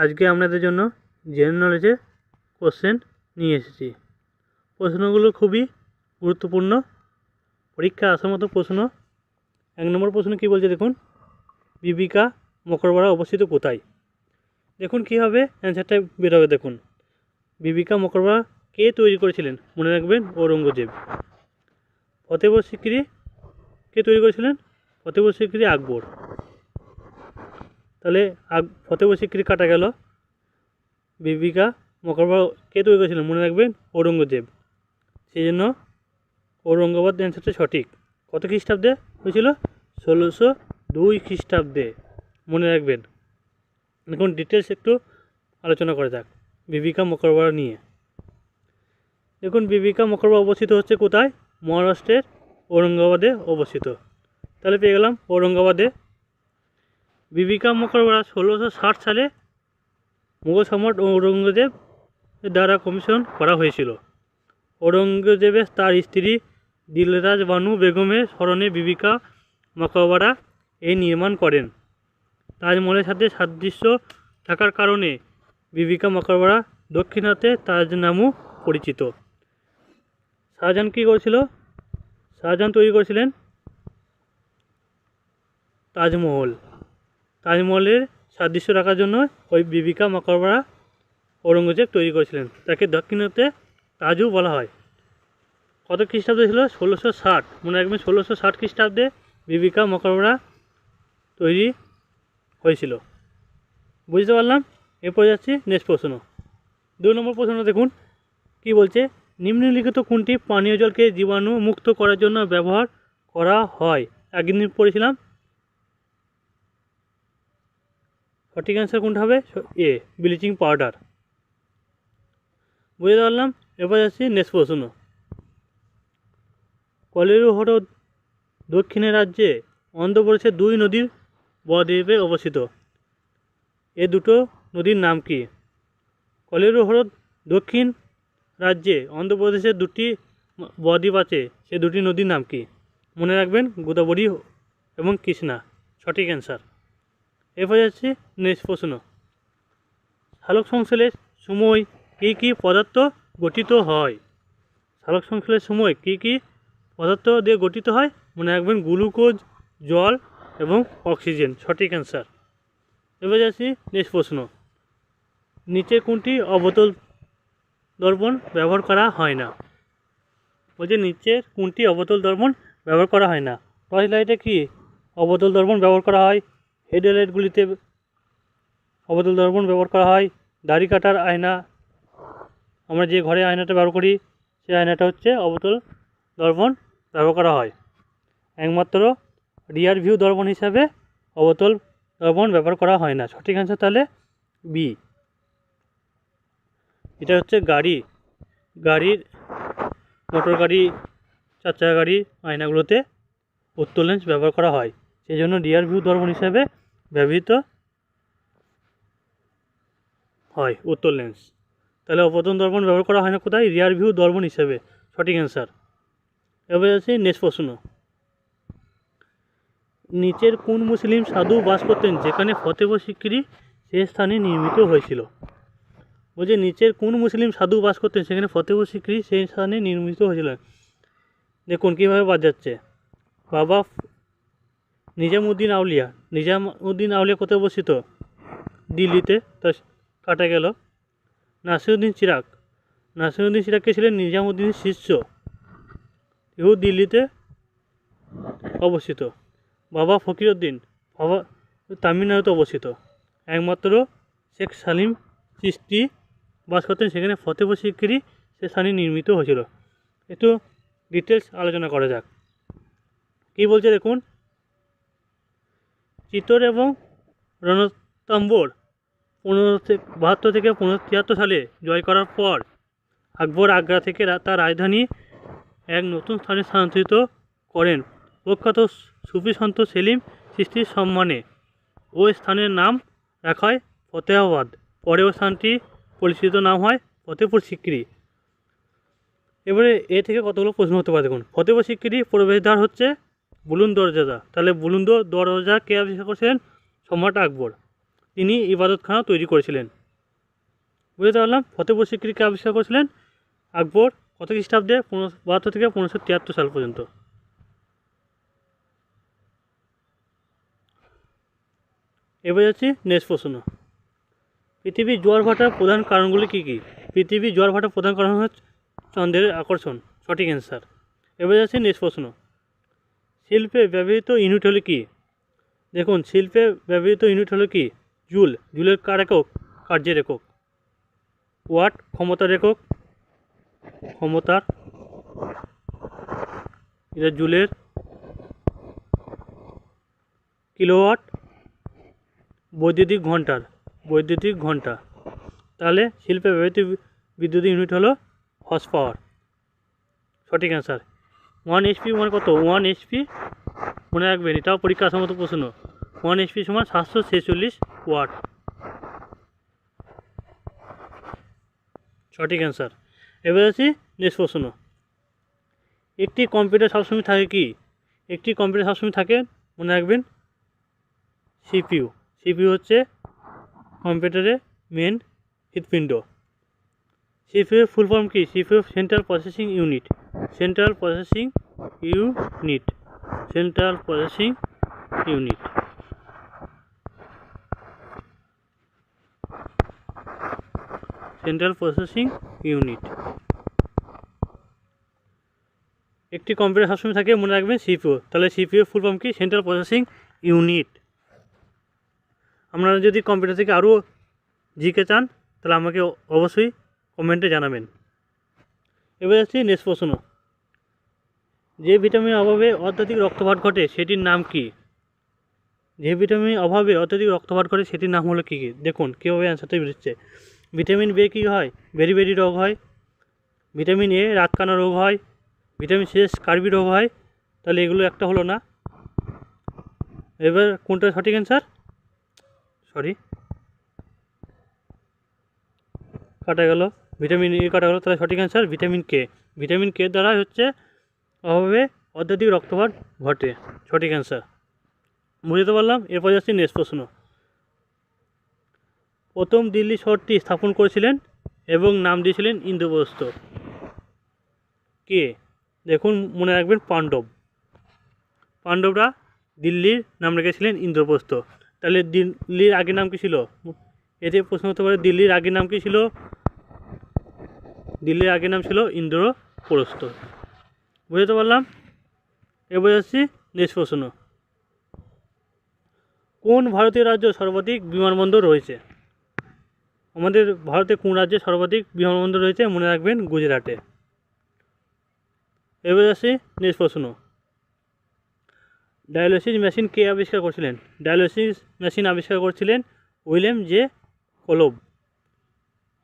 আজকে আপনাদের জন্য জেনারেল নলেজে কোশ্চেন নিয়ে এসেছি। প্রশ্নগুলো খুবই গুরুত্বপূর্ণ। পরীক্ষায় আসার মতো প্রশ্ন। এক নম্বর প্রশ্ন কী বলছে দেখুন? বিবিকা মকরবাড়া অবস্থিত কোথায়? দেখুন কীভাবে অ্যান্সারটা বেরোবে দেখুন। বিবিকা মকরবাড়া কে তৈরি করেছিলেন? মনে রাখবেন ঔরঙ্গজেব। ফতেপুর সিক্রি কে তৈরি করেছিলেন? ফতেপুর সিক্রি আকবর। তাহলে আক ফতেপুর সিক্রি কাটা গেল। বিবিকা মকরবা কে তৈরি করেছিলেন মনে রাখবেন? ঔরঙ্গজেব। সেই জন্য ঔরঙ্গাবাদ অ্যান্সারটা সঠিক। কত খ্রিস্টাব্দে হয়েছিল? ষোলোশো দুই খ্রিস্টাব্দে। মনে রাখবেন। এখন ডিটেলস একটু আলোচনা করা যাক বিবিকা মকরবাড়া নিয়ে। দেখুন, বিবিকা মকরবা অবস্থিত হচ্ছে কোথায়? মহারাষ্ট্রের ঔরঙ্গাবাদে অবস্থিত। তাহলে পেয়ে গেলাম ঔরঙ্গাবাদে। বিবিকা মকরবাড়া ষোলোশো সালে মুঘল সম্রাট ঔরঙ্গজেব দ্বারা কমিশন করা হয়েছিল। ঔরঙ্গজেবের তার স্ত্রী দিলরাজ বানু বেগমের স্মরণে বিবিকা মকবরা এই নির্মাণ করেন। তাজমহলের সাথে সাদৃশ্য থাকার কারণে বিবিকা মকবরা দক্ষিণাতে তাজ নামও পরিচিত। শাহজাহান কী করেছিল? শাহজাহান তৈরি করেছিলেন তাজমহল। তাজমহলের সাদৃশ্য রাখার জন্য ওই বিবিকা মকবরা ঔরঙ্গজেব তৈরি করেছিলেন। তাকে দক্ষিণাতে তাজও বলা হয়। কত খ্রিস্টাব্দে ছিল? ষোলোশো ষাট। মনে রাখবেন ষোলোশো ষাট খ্রিস্টাব্দে বিবিকা মকরবরা তৈরি হয়েছিল। বুঝতে পারলাম? এরপর যাচ্ছি নেক্সট প্রশ্ন। দুই নম্বর প্রশ্ন দেখুন। কি বলছে? নিম্নলিখিত কোনটি পানীয় জলকে জীবাণু মুক্ত করার জন্য ব্যবহার করা হয়? একদিন পড়েছিলাম। সঠিক অ্যান্সার কোনটা হবে? এ ব্লিচিং পাউডার বুঝতে পারলাম? এবার যাচ্ছি নেক্সট প্রশ্ন। কলেরু হ্রদ দক্ষিণে রাজ্যে অন্ধ্রপ্রদেশের দুই নদীর বদ্বীপে অবস্থিত। এ দুটো নদীর নাম কি? কলেরু হ্রদ দক্ষিণ রাজ্যে অন্ধ্রপ্রদেশের দুটি বদ্বীপ আছে, সে দুটি নদীর নাম কি? মনে রাখবেন, গোদাবরী এবং কৃষ্ণা। সঠিক অ্যান্সার এরপর যাচ্ছি নেক্সট প্রশ্ন। সালোক সংশ্লেষ সময় কী কী পদার্থ গঠিত হয়? সালোক সংশ্লেষের সময় কী কী পদার্থ দিয়ে গঠিত হয়? মনে রাখবেন গ্লুকোজ, জল এবং অক্সিজেন, সঠিক অ্যান্সার এবার যাচ্ছি নেক্সট প্রশ্ন। নিচে কোনটি অবতল দর্পণ ব্যবহার করা হয় না? বলছে নিচের কোনটি অবতল দর্পণ ব্যবহার করা হয় না? টর্চ লাইটে কি অবতল দর্পণ ব্যবহার করা হয়? হেডলাইটগুলিতে অবতল দর্পণ ব্যবহার করা হয়। দাড়ি কাটার আয়না, আমরা যে ঘরে আয়নাটা ব্যবহার করি, সেই আয়নাটা হচ্ছে অবতল দর্পণ ব্যবহার করা হয়। একমাত্র রিয়ার ভিউ দর্পণ হিসাবে অবতল দর্পণ ব্যবহার করা হয় না। সঠিক অ্যান্সার তাহলে বি এটা হচ্ছে গাড়ি। গাড়ির, মোটর গাড়ি, চার চাকা গাড়ি, আয়নাগুলোতে লেন্স ব্যবহার করা হয়। সেই জন্য রিয়ার ভিউ দর্পণ হিসাবে ব্যবহৃত হয় উত্তর লেন্স তাহলে অবতন দর্পণ ব্যবহার করা হয় না কোথায়? রিয়ার ভিউ দর্পণ হিসাবে। সঠিক অ্যান্সার এবার আছে নেক্সট প্রশ্ন। নিচের কোন মুসলিম সাধু বাস করতেন যেখানে ফতেপুর সিক্রি সে স্থানে নির্মিত হয়েছিল? বলছে, নিচের কোন মুসলিম সাধু বাস করতেন সেখানে ফতেপুর সিক্রি সেই স্থানে নির্মিত হয়েছিল? দেখুন, কীভাবে বাদ যাচ্ছে বাবা নিজামুদ্দিন আউলিয়া। নিজামুদ্দিন আউলিয়া কোথায় অবস্থিত? দিল্লিতে। তা কাটা গেল। নাসিরুদ্দিন চিরাগ। নাসিরুদ্দিন চিরাগকে ছিলেন নিজামুদ্দিনের শিষ্য। ইহু দিল্লিতে অবস্থিত। বাবা ফকিরউদ্দিন, বাবা তামিলনাড়ুতে অবস্থিত। একমাত্র শেখ সালিম চিস্তি বাস করতেন। সেখানে ফতেপুর সিক্রি সে স্থানে নির্মিত হয়েছিল। একটু ডিটেলস আলোচনা করা যাক। কী বলছে দেখুন। চিতর এবং রণতাম্বর পনেরো বাহাত্তর থেকে পনেরো, তিয়াত্তর সালে জয় করার পর আকবর আগ্রা থেকে তার রাজধানী এক নতুন স্থানে স্থানান্তরিত করেন। প্রখ্যাত সুফি সন্ত সেলিম সৃষ্টির সম্মানে ওই স্থানের নাম রাখা হয় ফতেহাবাদ। পরে ওই স্থানটি পরিচিত নাম হয় ফতেপুর সিক্রি। এবারে এ থেকে কতগুলো প্রশ্ন হতে পারে দেখুন। ফতেপুর সিক্রি প্রবেশদ্বার হচ্ছে বুলুন দরজাদা। তাহলে বুলুন দরজা কে আবিষ্কার করেছিলেন সম্রাট আকবর। তিনি ইবাদতখানা তৈরি করেছিলেন। বুঝতে পারলাম? ফতেপুর সিক্রি কে আবিষ্কার করেছিলেন? আকবর কত খ্রিস্টাব্দে? পনেরোশো বাহাত্তর থেকে পনেরোশো তিয়াত্তর সাল পর্যন্ত। এবার যাচ্ছি নেক্সট প্রশ্ন। পৃথিবীর জোয়ার ভাটার প্রধান কারণগুলি কী কী? পৃথিবীর জোয়ার ভাটার প্রধান কারণ হচ্ছে চন্দ্রের আকর্ষণ। সঠিক অ্যান্সার এবার যাচ্ছি নেক্সট প্রশ্ন। শিল্পে ব্যবহৃত ইউনিট হলো কি? দেখুন, শিল্পে ব্যবহৃত ইউনিট হলো কি? জুল। জুলের কার একক? কার্যের একক। ওয়াট? ক্ষমতার একক। ক্ষমতার। এটা জুলের। কিলোওয়াট? বৈদ্যুতিক ঘণ্টার। বৈদ্যুতিক ঘণ্টা। তাহলে শিল্পে ব্যবহৃত বিদ্যুৎ ইউনিট হলো হর্স পাওয়ার। সঠিক অ্যান্সার। ওয়ান এইচপি মানে কত? ওয়ান এইচপি মনে রাখবেন, এটাও পরীক্ষা সম্মত প্রশ্ন। ওয়ান এইচপি সমান সাতশো ছেচল্লিশ ওয়াট। সঠিক অ্যান্সার এবার আছি নেক্সট প্রশ্ন। একটি কম্পিউটার সবসময় থাকে কি? একটি কম্পিউটার সবসময় থাকে, মনে রাখবেন সিপিইউ সিপিইউ হচ্ছে কম্পিউটারে মেন হৃৎপিণ্ড সিপিইউ ফুল ফর্ম কি? CPU central processing unit. Central processing unit. Central processing unit. Central processing unit. একটি কম্পিউটার সবসময় থাকে, মনে রাখবেন সিপিইউ তাহলে সিপিইউ ফুল ফর্ম কি? Central processing unit. আপনারা যদি কম্পিউটার থেকে আরও জিকে চান, তাহলে আমাকে অবশ্যই কমেন্টে জানাবেন। এবার আসছি নেক্সট প্রশ্ন। যে ভিটামিন অভাবে অত্যাধিক রক্তপাত ঘটে, সেটির নাম কি? যে ভিটামিন অভাবে অত্যাধিক রক্তপাত ঘটে, সেটির নাম হলো কী কী? দেখুন, কীভাবে অ্যান্সারটা বেরোচ্ছে। ভিটামিন বে কী হয়? বেরি বেরি রোগ হয়। ভিটামিন এ রাতকানা রোগ হয়। ভিটামিন সি স্কার্বি রোগ হয়। তাহলে এগুলো একটা হলো না। এবার কোনটা সঠিক অ্যান্সার সরি কাটা গেল। ভিটামিন ই কাটা হলো? তাহলে সঠিক answer vitamin K vitamin K দ্বারা হচ্ছে অভাবে অত্যাধিক রক্তপাত ঘটে। সঠিক অ্যান্সার বুঝতে পারলাম? এরপর যাচ্ছি নেক্সট প্রশ্ন। প্রথম দিল্লি শহরটি স্থাপন করেছিলেন এবং নাম দিয়েছিলেন ইন্দ্রপ্রস্থ। কে? দেখুন, মনে রাখবেন পাণ্ডব। পাণ্ডবরা দিল্লির নাম রেখেছিলেন ইন্দ্রপ্রস্থ। তাহলে দিল্লির আগের নাম কী ছিল? এতে প্রশ্ন হতে পারে, দিল্লির আগের নাম কী ছিল? দিল্লির আগে নাম ছিল ইন্দ্রপ্রস্থ বুঝতে পারলাম? এবার যাচ্ছি নেক্সট প্রশ্ন। কোন ভারতীয় রাজ্য সর্বাধিক বিমানবন্দর রয়েছে? আমাদের ভারতে কোন রাজ্যে সর্বাধিক বিমানবন্দর রয়েছে মনে রাখবেন গুজরাটে। এবার আসি নেক্সট প্রশ্ন। ডায়ালিসিস মেশিন কে আবিষ্কার করেছিলেন? ডায়ালিসিস মেশিন আবিষ্কার করেছিলেন উইলিয়াম জে কলব।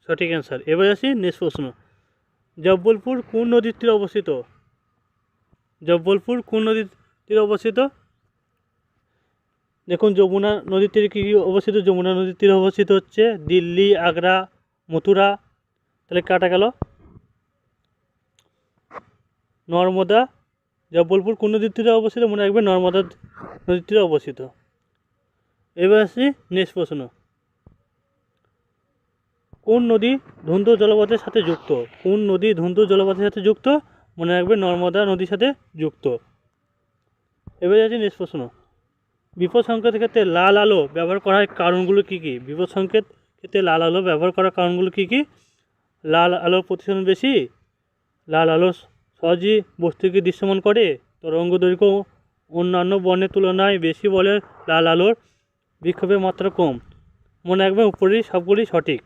সঠিক অ্যান্সার। এবার আসি নেক্সট প্রশ্ন। জব্বলপুর কোন নদীর তীরে অবস্থিত? জব্বলপুর কোন নদীর তীরে অবস্থিত? দেখুন, যমুনা নদীর তীরে কী অবস্থিত? যমুনা নদীর তীরে অবস্থিত হচ্ছে দিল্লি, আগ্রা, মথুরা। তাহলে কাটা গেল। নর্মদা, জব্বলপুর কোন নদীর তীরে অবস্থিত? মনে রাখবে নর্মদা নদীর তীরে অবস্থিত। এবার আসছি নেক্সট প্রশ্ন। কোন নদী ধুন্ধু জলপথের সাথে যুক্ত? কোন নদী ধুন্ধু জলপথের সাথে যুক্ত? মনে রাখবে নর্মদা নদীর সাথে যুক্ত। এবার যাচ্ছি নেক্সট প্রশ্ন। বিপদ সংকেতের ক্ষেত্রে লাল আলো ব্যবহার করার কারণগুলো কী কী? বিপদ সংকেত ক্ষেত্রে লাল আলো ব্যবহার করার কারণগুলো কী কী? লাল আলোর প্রতিসরণ বেশি? লাল আলো সহজেই বস্তুকে দৃশ্যমান করে? তরঙ্গ দৈর্ঘ্য অন্যান্য বর্ণের তুলনায় বেশি বলে লাল আলোর বিক্ষোভের মাত্রা কম। মনে রাখবে উপরেই সবগুলি সঠিক।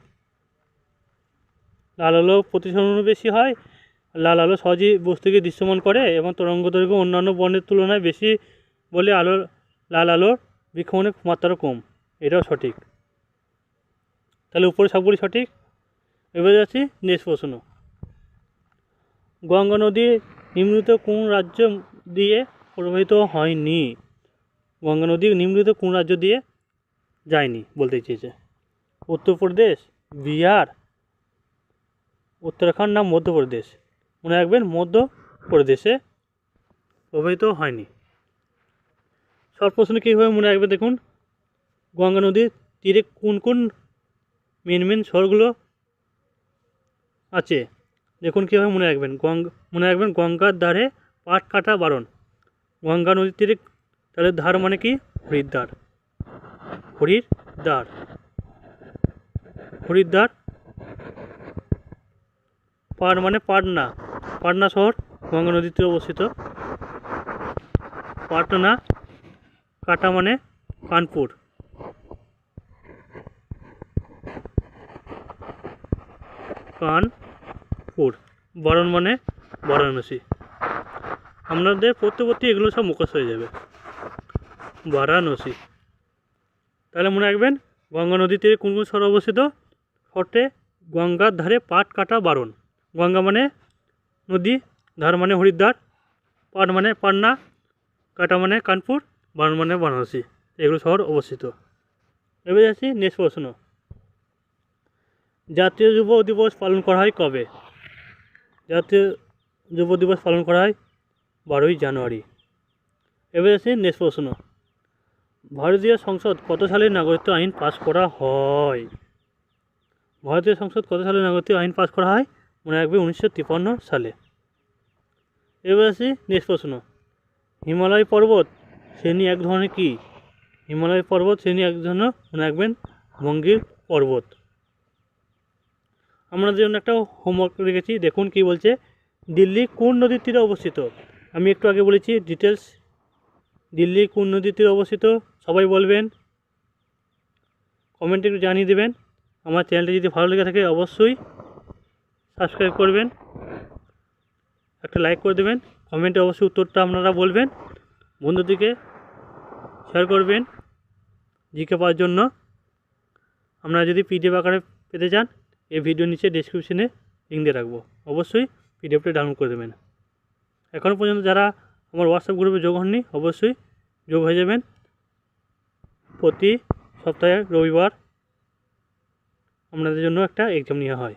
লাল আলো প্রতিসরণও বেশি হয়, লাল আলো সহজেই বস্তুকে দৃশ্যমান করে এবং তরঙ্গ দৈর্ঘ্য অন্যান্য বর্ণের তুলনায় বেশি বলে আলোর, লাল আলোর বিক্ষোভণের মাত্রা কম। এটাও সঠিক। তাহলে উপরে সবগুলি সঠিক? এবার যাচ্ছি নেক্সট প্রশ্ন। গঙ্গা নদী নিম্নিত কোন রাজ্য দিয়ে প্রবাহিত হয়নি? গঙ্গা নদী নিম্নিত কোন রাজ্য দিয়ে যায়নি বলতে চেয়েছে। উত্তরপ্রদেশ, বিহার উত্তরাখণ্ড না মধ্যপ্রদেশ। মনে রাখবেন মধ্যপ্রদেশে প্রবাহিত হয়নি। শর্ট প্রশ্ন কীভাবে মনে রাখবে দেখুন? গঙ্গা নদীর তীরে কোন কোন মেন মেন শহরগুলো আছে? দেখুন কীভাবে মনে রাখবেন। গঙ্গা, মনে রাখবেন গঙ্গার ধারে পাট কাটা বারণ। গঙ্গা নদীর তীরে তাহলে ধার মানে কি? হরিদ্বার। হরিদ্বার। হরিদ্বার পাট মানে পাটনা পাটনা শহর, গঙ্গা নদীর তীরে অবস্থিত পাটনা কাটা মানে কানপুর। কানপুর। বারণ মানে বারাণসী। আপনাদের পড়তে এগুলো সব মুখস্থ হয়ে যাবে। বারাণসী। তাহলে মনে রাখবেন, গঙ্গা নদীতে কোন কোন শহর অবস্থিত? ফটে, গঙ্গার ধারে পাট কাটা বারণ। গঙ্গা মানে নদী, ধার মানে হরিদ্বার, পাট মানে পাটনা কাটা মানে কানপুর বারণ মানে বারাণসী। এগুলো শহর অবস্থিত। এবার যাচ্ছি নেক্সট প্রশ্ন। জাতীয় যুব দিবস পালন করা হয় কবে? জাতীয় যুব দিবস পালন করা হয় বারোই জানুয়ারি। এবার যাচ্ছি নেক্সট প্রশ্ন। ভারতীয় সংসদ কত সালে নাগরিকত্ব আইন পাস করা হয়? ভারতীয় সংসদ কত সালে নাগরিকত্ব আইন পাস করা হয়? মনে রাখবে উনিশশো তিপ্পান্ন সালে। এবার আসি নেক্সট প্রশ্ন। হিমালয় পর্বত, শ্রেণি এক ধরনের কি? হিমালয় পর্বত, শ্রেণি এক ধরনের মনে রাখবেন ভঙ্গির পর্বত। আপনাদের জন্য একটা হোমওয়ার্ক রেখেছি, দেখুন কি বলছে, দিল্লি কোন নদীর তীরে অবস্থিত? আমি একটু আগে বলেছি ডিটেলস দিল্লি কোন নদীর তীরে অবস্থিত, সবাই বলবেন। কমেন্টে একটু জানিয়ে দেবেন। আমার চ্যানেলটা যদি ভালো লেগে থাকে, অবশ্যই সাবস্ক্রাইব করবেন। একটা লাইক করে দেবেন। কমেন্টে অবশ্যই উত্তরটা আপনারা বলবেন। বন্ধুদিকে শেয়ার করবেন জিকে পাওয়ার জন্য। আপনারা যদি পিডিএফ আকারে পেতে চান, এই ভিডিও নিচে ডিসক্রিপশনে লিঙ্ক দিয়ে রাখব। অবশ্যই পিডিএফটা ডাউনলোড করে দেবেন। এখনও পর্যন্ত যারা আমার হোয়াটসঅ্যাপ গ্রুপে যোগ হননি, অবশ্যই যোগ হয়ে যাবেন। প্রতি সপ্তাহে রবিবার আপনাদের জন্য একটা এক্সাম নেওয়া হয়।